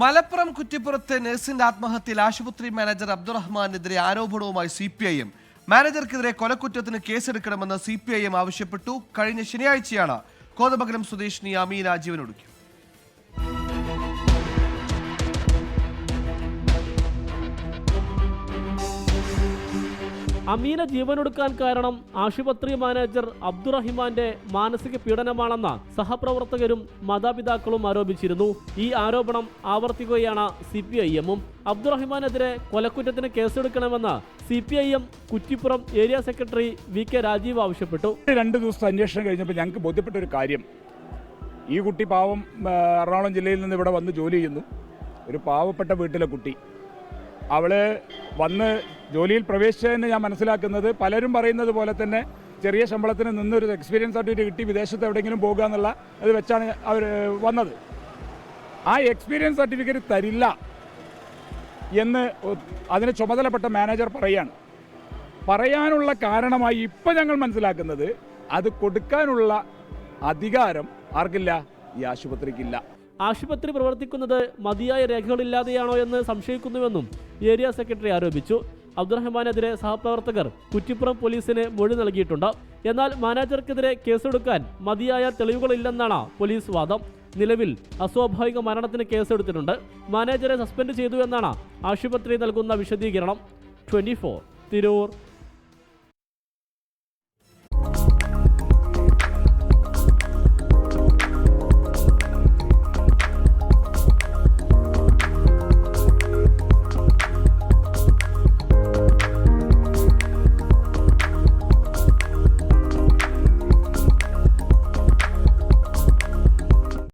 മലപ്പുറം കുറ്റിപ്പുറത്ത് നഴ്സിന്റെ ആത്മഹത്യയിൽ ആശുപത്രി മാനേജർ അബ്ദുറഹ്മാനെതിരെ ആരോപണവുമായി സി പി ഐ എം. മാനേജർക്കെതിരെ കൊലക്കുറ്റത്തിന് കേസെടുക്കണമെന്ന് സി പി ഐ എം ആവശ്യപ്പെട്ടു. കഴിഞ്ഞ ശനിയാഴ്ചയാണ് കോതമംഗലം സ്വദേശിനി അമീന ജീവനൊടുക്കി. അമീന ജീവനൊടുക്കാൻ കാരണം ആശുപത്രി മാനേജർ അബ്ദുറഹിമാന്റെ മാനസിക പീഡനമാണെന്ന് സഹപ്രവർത്തകരും മാതാപിതാക്കളും ആരോപിച്ചിരുന്നു. ഈ ആരോപണം ആവർത്തിക്കുകയാണ് സി പി ഐ എമ്മും അബ്ദുറഹിമാനെതിരെ കൊലക്കുറ്റത്തിന് കേസെടുക്കണമെന്ന് C P I M Kuttippuram area secretary V K Rajeev ആവശ്യപ്പെട്ടു. രണ്ട് ദിവസത്തെ അന്വേഷണം കഴിഞ്ഞപ്പോൾ ഞങ്ങൾക്ക് ബോധ്യപ്പെട്ട ഒരു കാര്യം. ഈ കുട്ടി പാവം എറണാകുളം ജില്ലയിൽ നിന്ന് ഇവിടെ വന്ന് ജോലി ചെയ്യുന്നു. ഒരു പാവപ്പെട്ട വീട്ടിലെ കുട്ടി. അവൾ വന്ന് ജോലിയിൽ പ്രവേശിച്ചതെന്ന് ഞാൻ മനസ്സിലാക്കുന്നത്. പലരും പറയുന്നത് പോലെ തന്നെ ചെറിയ ശമ്പളത്തിന് നിന്നൊരു എക്സ്പീരിയൻസ് സർട്ടിഫിക്കറ്റ് കിട്ടി വിദേശത്ത് എവിടെയെങ്കിലും പോകുക എന്നുള്ള അത് വെച്ചാണ് അവർ വന്നത്. ആ എക്സ്പീരിയൻസ് സർട്ടിഫിക്കറ്റ് തരില്ല എന്ന് അതിന് ചുമതലപ്പെട്ട മാനേജർ പറയാണ്. പറയാനുള്ള കാരണമായി ഇപ്പം ഞങ്ങൾ മനസ്സിലാക്കുന്നത് അത് കൊടുക്കാനുള്ള അധികാരം ആർക്കില്ല? ഈ ആശുപത്രിക്കില്ല. ആശുപത്രി പ്രവർത്തിക്കുന്നത് മതിയായ രേഖകളില്ലാതെയാണോ എന്ന് സംശയിക്കുന്നുവെന്നും ഏരിയ സെക്രട്ടറി ആരോപിച്ചു. അബ്ദുറഹ്മാനെതിരെ സഹപ്രവർത്തകർ കുറ്റിപ്പുറം പോലീസിന് മൊഴി നൽകിയിട്ടുണ്ട്. എന്നാൽ മാനേജർക്കെതിരെ കേസെടുക്കാൻ മതിയായ തെളിവുകളില്ലെന്നാണ് പോലീസ് വാദം. നിലവിൽ അസ്വാഭാവിക മരണത്തിന് കേസെടുത്തിട്ടുണ്ട്. മാനേജറെ സസ്പെൻഡ് ചെയ്തു എന്നാണ് ആശുപത്രി നൽകുന്ന വിശദീകരണം. ട്വന്റി തിരൂർ